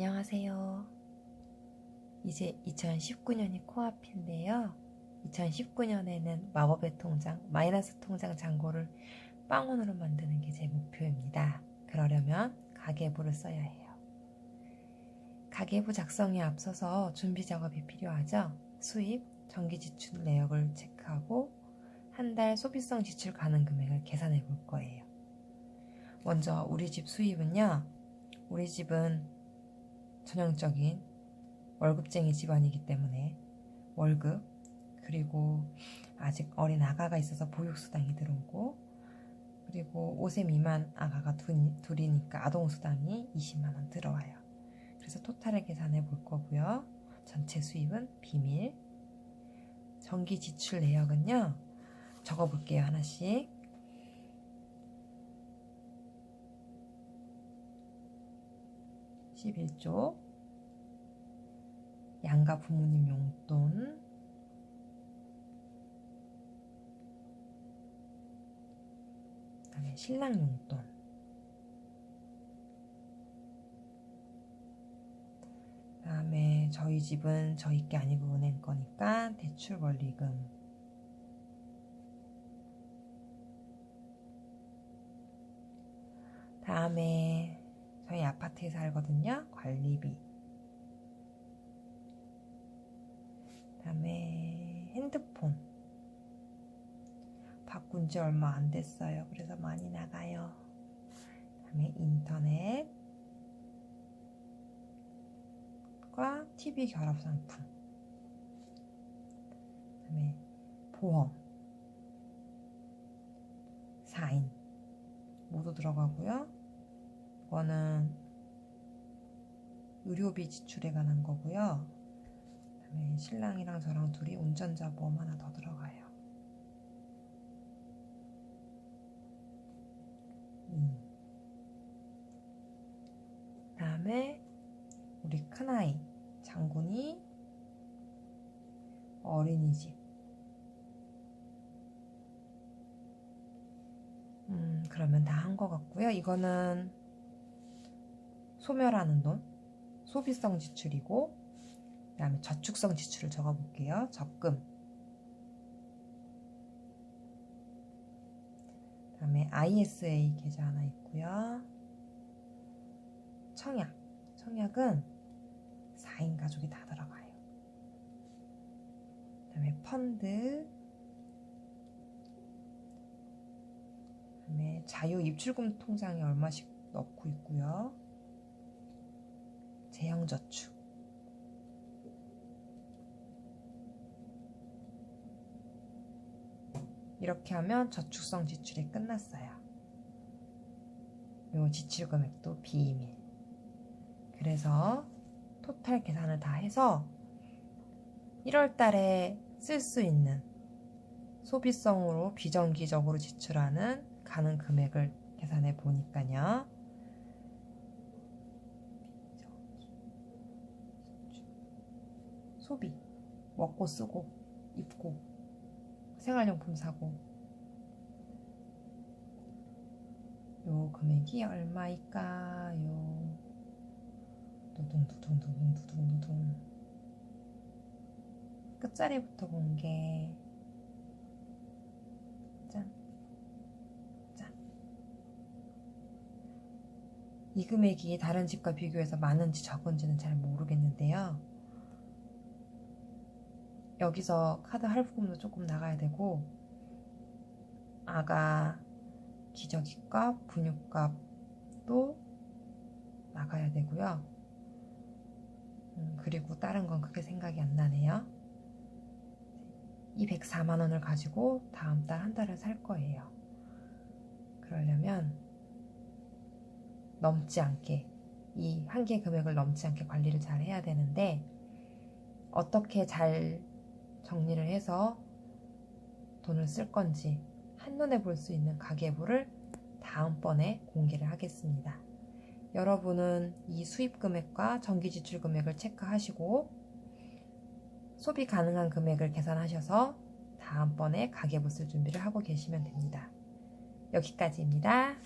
안녕하세요. 이제 2019년이 코앞인데요. 2019년에는 마법의 통장, 마이너스 통장 잔고를 빵원으로 만드는 게 제 목표입니다. 그러려면 가계부를 써야 해요. 가계부 작성에 앞서서 준비 작업이 필요하죠. 수입, 전기 지출 내역을 체크하고 한 달 소비성 지출 가능 금액을 계산해 볼 거예요. 먼저 우리 집 수입은요. 우리 집은 전형적인 월급쟁이 집안이기 때문에 월급 그리고 아직 어린 아가가 있어서 보육수당이 들어오고 그리고 5세 미만 아가가 둘, 이니까 아동수당이 20만원 들어와요. 그래서 토탈을 계산해 볼 거고요. 전체 수입은 비밀. 전기 지출 내역은요. 적어 볼게요. 하나씩. 11조. 양가 부모님 용돈. 그다음에 신랑 용돈. 그다음에 저희 집은 저희 게 아니고 은행 거니까 대출 권리금. 다음에 저희 아파트에 살거든요. 관리비. 그다음에 핸드폰. 바꾼 지 얼마 안 됐어요. 그래서 많이 나가요. 그다음에 인터넷. 과 TV 결합 상품. 그다음에 보험. 4인 모두 들어가고요. 이거는 의료비 지출에 관한 거고요. 그다음에 신랑이랑 저랑 둘이 운전자 보험 하나 더 들어가요. 음. 그다음에 우리 큰아이 장군이 어린이집 음, 그러면 다 한 것 같고요. 이거는 소멸하는 돈, 소비성 지출이고 그 다음에 저축성 지출을 적어볼게요. 적금 그 다음에 ISA 계좌 하나 있고요. 청약 청약은 4인 가족이 다 들어가요. 그 다음에 펀드 그 다음에 자유 입출금 통장에 얼마씩 넣고 있고요. 대형저축 이렇게 하면 저축성 지출이 끝났어요. 요 지출 금액도 비밀. 그래서 토탈 계산을 다 해서 1월 달에 쓸 수 있는 소비성으로 비정기적으로 지출하는 가능 금액을 계산해 보니까요. 소비, 먹고 쓰고, 입고, 생활용품 사고. 요 금액이 얼마일까요? 두둥두둥두둥두둥두둥. 끝자리부터 본 게, 짠, 짠. 이 금액이 다른 집과 비교해서 많은지 적은지는 잘 모르겠는데요. 여기서 카드 할부금도 조금 나가야 되고 아가 기저귀값, 분유값도 나가야 되고요. 음, 그리고 다른 건 크게 생각이 안 나네요. 이 104만 원을 가지고 다음 달 한 달을 살 거예요. 그러려면 넘지 않게 이 한계 금액을 넘지 않게 관리를 잘 해야 되는데 어떻게 잘 정리를 해서 돈을 쓸 건지 한눈에 볼 수 있는 가계부를 다음번에 공개를 하겠습니다. 여러분은 이 수입 금액과 전기 지출 금액을 체크하시고 소비 가능한 금액을 계산하셔서 다음번에 가계부 쓸 준비를 하고 계시면 됩니다. 여기까지입니다.